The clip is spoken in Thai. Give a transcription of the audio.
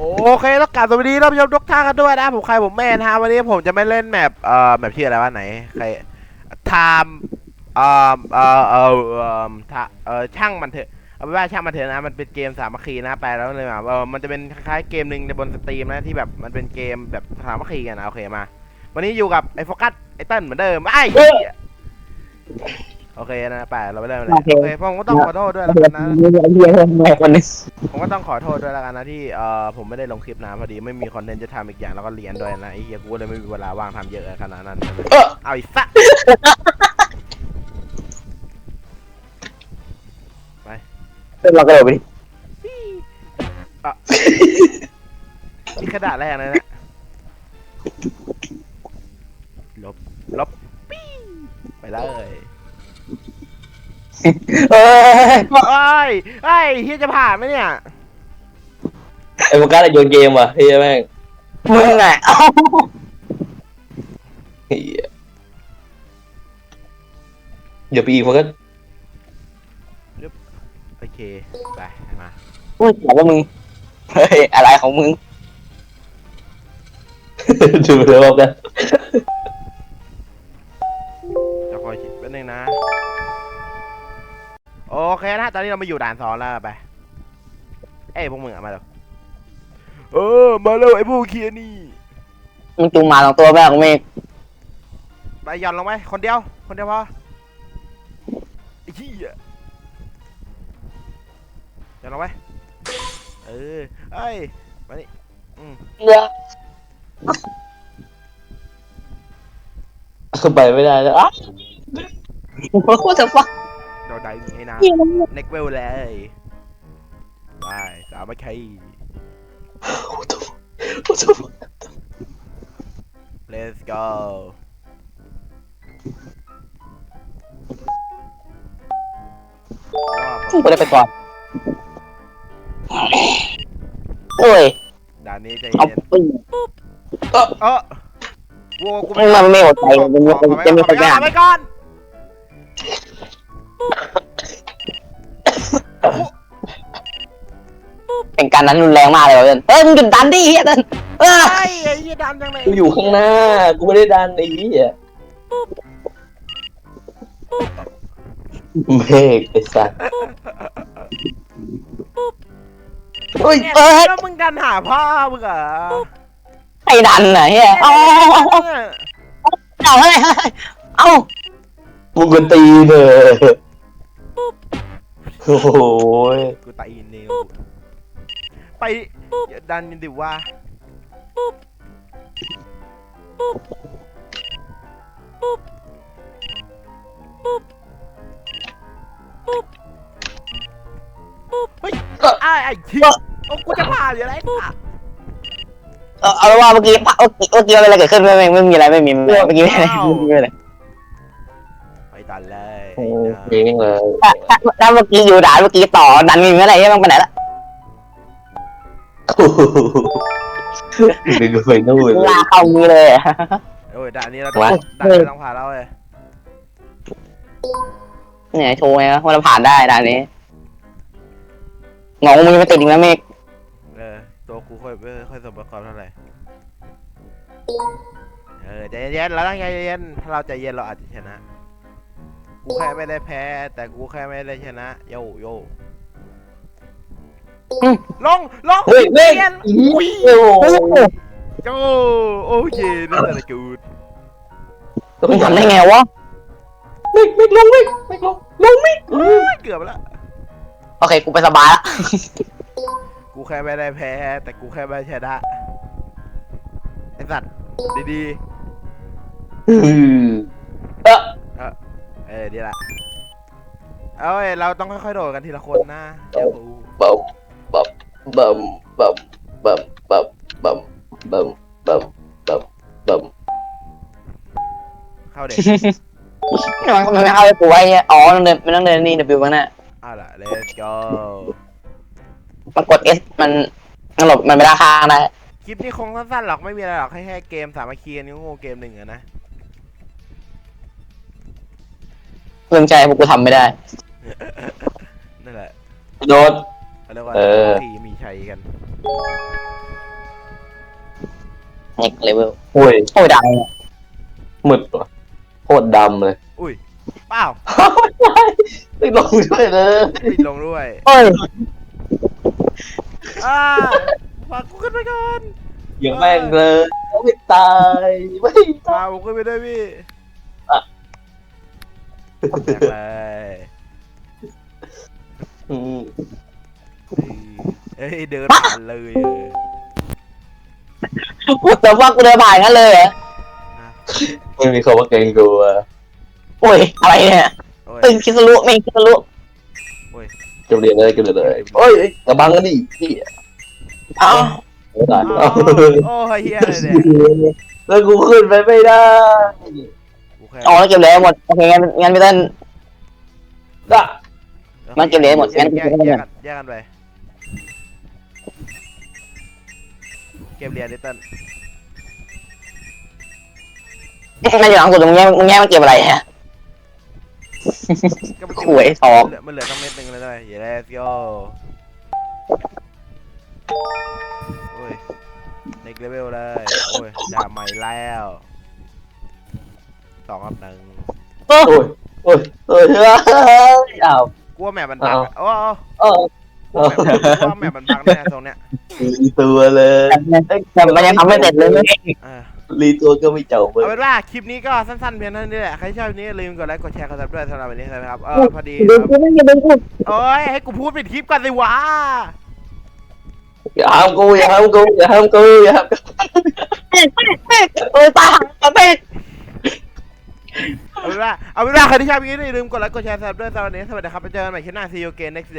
โอเคต้องกราบสวัสดีท่านผู้ชมทุกท่านกันด้วยนะผมใครผมแม่นะฮะวันนี้ผมจะไม่เล่นแมปเอ่อแมปชื่ออะไรวะไหนใครไทม์เอ่อเอ่อเอ่อเอ่อช่างมันเถอะเอาเป็นว่าช่างมันเถอะนะมันเป็นเกมสามัคคีนะแปลแล้วเลยแบบเออมันจะเป็นคล้ายๆเกมหนึ่งในบนสตรีมนะที่แบบมันเป็นเกมแบบสามัคคีกันนะโอเคมา วันนี้อยู่กับไอ้โฟกัสไอ้เติ้ลเหมือนเดิมไอ้ โอเคนะแปลเราไปเริ่มเลยโอเคโอเคผมก็ต้องขอโทษด้วยแล้วเฮียกันนะเฮียเฮียแม่คนนึงผมก็ต้องขอโทษด้วยแล้วกันนะที่เอ่อผมไม่ได้ลงคลิปนะพอดีไม่มีคอนเทนต์จะทำอีกอย่างแล้วก็เรียนด้วยนะไอ้เฮียกูเลยไม่มีเวลาว่างทำเยอะขนาดนั้นเอาอีกสักเราก็เลยไปดินี่กระดาษแรกเลยนะลบลบปี้ไปเลย เอ้ยเอ้ยเอ้ยเฮียจะผ่านไหมเนี่ยไอ้โฟกัสอะโยนเกมว่ะเฮ้ยแม่งมึงอะเอ้าเหี้ยเดี๋ยวไปอีกโฟกัสโอเคไปมาพูดบอกว่ามึงเฮ้ยอะไรของมึงดูแล้วบอกกันจะคอยคิดแป๊บนึงนะ โอเคนะตอนนี้เรามาอยู่ด่านสองแล้วไปเอ้ยพวกมึงอะมาเร็วเออมาเร็วไอ้พวกเคียนี่มึงจูงหมาสองตัวแม่ของเมฆไปหย่อนลงไปคนเดียว คนเดียวพอไอ้ขี้ยหย่อนลงไปเออเอ้ยมานี่อืมเรือขึ้นไปไม่ได้แล้วอะโอ้โหจะฟัก โดนได้ให้นะเน็กเวลเลยไปสามใคร let's go กูได้ไปก่อนโอ้ยด่านนี้ใจเอาเย็นปึ้งเออเออโว้กูมันไม่หมดใจมันมีคนจะมีคนไปไปก่ออ่านนไปก่อน เป็นการนั้นรุนแรงมากเลยเว้ยเฮ้ยมึงหยุดดันดิเฮียเดินเออไอ้ไอ้ยี่ดันจังเลยกูอยู่ข้างหน้า กูไม่ได้ดันไอ้เหี้ยเมฆไอ้สัสเฮ้ยเนี่ยเอ้ยแล้วมึงดันหาพ่อมึงเหรอไอ้ดันน่ะเฮียเอาเอาเอาเอาเฮ้ยเฮ้ยเอามึงก็ตีเนอะโอ้โหยกูตายอินเนว ไปอย่าดันดิว่าเฮ้ยไอ้ไอ้ที่โอ้กูจะผ่านอยู่แล้วไอ้สัสเอาเอาว่าเมื่อกี้เมื่อกี้เมื่อกี้อะไรเกิดขึ้นไม่ไม่ไม่มีอะไรไม่มีเมื่อกี้ไม่มีอะไรไม่มีอะไรไปดันเลยโอ้เจ๊งเลยถ้าถ้าเมื่อกี้อยู่ด่านเมื่อกี้ต่อดันมีอะไรใช่ไหมไปไหนละ ดึงไปนู่นเลยลาเข้ามือเลยอะ โอ้ยด่านนี้เราต้องวะด่านนี้ต้องผ่านแล้วเว้ยเนี่ยโชว์ไงว่าเราผ่านได้ด่านนี้งงมึงไม่ติดอีกแล้วเมฆเออตัวกูค่อยไม่ค่อยสมประกอบเท่าไหร่เออใจเย็นๆเราต้องใจเย็นถ้าเราใจเย็นเราอาจจะชนะ กูแค่ไม่ได้แพ้ แต่กูแค่ไม่ได้ชนะ โยโย่ ลงลงเฮ้ยเฮ้ยเย็นอุ้ยโอ้โหโจโอเคนั่นแหละกูดมึงทำได้ไงวะไม่ไม่ลงไม่ไม่ลงลงไม่เอ้ยเกือบไปแล้วโอเค กูไปสบายละ กูแค่ไม่ได้แพ้ แต่กูแค่ไม่ได้ชนะไอสัตว์ดีอืมเออๆเออดีละ เอาเว้ยเราต้องค่อยๆโดดกันทีละคนนะเดี๋ยวกูบัม บัมบัมบัมบัมบัมบัมบัมบัมบัมบัมเข้าเด็ก มันมันไม่เข้าไปกูไว้เนี่ยอ๋อมันเดินมันต้องเดินนี่ W มันน่ะเอาล่ะ let's go มันกด S มันมันหลบมันไม่ได้ข้างได้คลิปนี้คงสั้นๆหรอกไม่มีอะไรหรอกให้แค่เกมสามัคคีกันนิ้วโง่เกมหนึ่งอะนะ เรื่องใจพวกกูทำไม่ได้นั่นแหละโดด เขาเรียกว่าเออ ทีมีชัยกันเน็กเลเวลโอ้ยโอ้ยดังมืดว่ะโคตรดำเลยอุ้ยเปล่าไม่ลงด้วยเลยติดลงด้วยเอ้ยอ่าฝากกูขึ้นไปก่อนอย่าแม่งเลยไม่ตายไม่พาผมขึ้นไปด้วยพี่แจกเลยอืม เอ้ยเดินผ่านเลยเออพูดแต่ว่ากูเดินผ่านงั้นเลยเหรอไม่มีคำว่าเกรงกลัวโอ้ยอะไรเนี่ยโอ้ยตึงคิสรุไม่คิสรุเก็บเหรียญเลยเก็บเหรียญเลยโอ้ยกระบังกันดิพี่เอ้าไม่ได้อ้าวโอ้ยเฮียอะไรเนี่ยแล้วกูขึ้นไปไม่ได้กูแค่อ๋อแล้วเก็บเหรียญหมดโอเคงั้นงั้นพี่เต้นก็มันเก็บเหรียญหมดแยกงั้นแยกเก็บเหรีแยยกญกันแยกกันไป เก็บเหรียญดิเติ้ลมันอยู่หลังสุดตรงนี้มึงแง่มันเก็บอะไรฮะ ก็มันเก็บหวยสอง เหลืมันเหลือตั้งเม็ดหนึ่งเลยด้วยเย้เลสโยโอ้ยในเลเวลเลย โอ้ยดาบใหม่แล้วสองกับหนึ่งโอ้ยโอ้ยโอ้ยอ้าวกลัวแมปมันบักอะโอ้โอ้ เออกลั วแมปกลัวแมปมันบักแน่ตรงเนี้ยรีตัวเลยแต่มันยังทำไม่เสร็จเลยเออรีตัวก็ไม่จบเลเอายเป็นว่าคลิปนี้ก็สั้นๆเพียงเท่านี้แหละ ใครชอบคลิปนี้อย่าลืมกดไลค์กดแชร์กดซับด้วยสำหรับวันนี้นะครับ เออพอดีดึงกูไม่ดึงกูโอ้ยให้กูพูดปิดคลิปก่อนสิวะ อย่าห้ามกูอย่าห้ามกูอย่าห้ามกูอย่าห้ามกูเออตาเป๊กเอาเป็นว่าเอาเป็นว่าใครที่ชอบคลิปนี้อย่าลืมกดไลค์กดแชร์สำหรับด้วยสำหรับวันนี้สวัสดีครับไปเจอกันใหม่คลิปหน้า see you again next